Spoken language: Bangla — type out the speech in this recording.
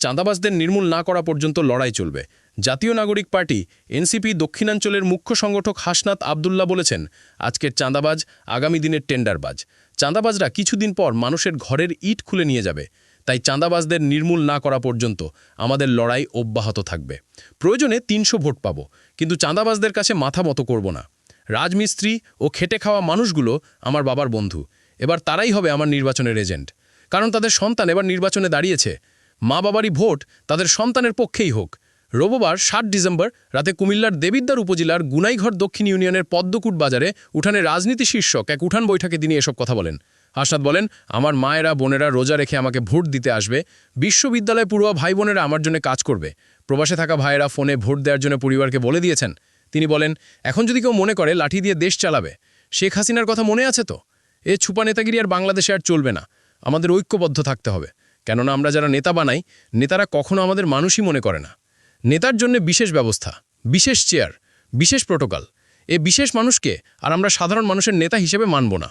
চাঁদাবাজদের নির্মূল না করা পর্যন্ত লড়াই চলবে। জাতীয় নাগরিক পার্টি, এনসিপি দক্ষিণাঞ্চলের মুখ্য সংগঠক হাসনাত আবদুল্লাহ বলেছেন, আজকের চাঁদাবাজ আগামী দিনের টেন্ডারবাজ। চাঁদাবাজরা কিছুদিন পর মানুষের ঘরের ইট খুলে নিয়ে যাবে। তাই চাঁদাবাজদের নির্মূল না করা পর্যন্ত আমাদের লড়াই অব্যাহত থাকবে। প্রয়োজনে তিনশো ভোট পাব, কিন্তু চাঁদাবাজদের কাছে মাথা মতো করব না। রাজমিস্ত্রি ও খেটে খাওয়া মানুষগুলো আমার বাবার বন্ধু। এবার তারাই হবে আমার নির্বাচনের এজেন্ট। কারণ তাদের সন্তান এবার নির্বাচনে দাঁড়িয়েছে। মা বাবারই ভোট তাদের সন্তানের পক্ষেই হোক। রোববার সাত ডিসেম্বর রাতে কুমিল্লার দেবিদ্বার উপজেলার গুনাইঘর দক্ষিণ ইউনিয়নের পদ্মকুট বাজারে উঠানে রাজনীতি শীর্ষক এক উঠান বৈঠকে তিনি এসব কথা বলেন। হাসনাত বলেন, আমার মায়েরা, বোনেরা রোজা রেখে আমাকে ভোট দিতে আসবে। বিশ্ববিদ্যালয় পড়ুয়া ভাই বোনেরা আমার জন্য কাজ করবে। প্রবাসে থাকা ভাইয়েরা ফোনে ভোট দেওয়ার জন্য পরিবারকে বলে দিয়েছেন। তিনি বলেন, এখন যদি কেউ মনে করে, লাঠি দিয়ে দেশ চালাবে। শেখ হাসিনার কথা মনে আছে তো? এ ছুপা নেতাগিরি আর বাংলাদেশে আর চলবে না। আমাদের ঐক্যবদ্ধ থাকতে হবে। কেননা আমরা যারা নেতা বানাই, নেতারা কখনো আমাদের মানুষই মনে করে না। নেতার জন্য বিশেষ ব্যবস্থা, বিশেষ চেয়ার, বিশেষ প্রোটোকল। এ বিশেষ মানুষকে আর আমরা সাধারণ মানুষের নেতা হিসেবে মানব না।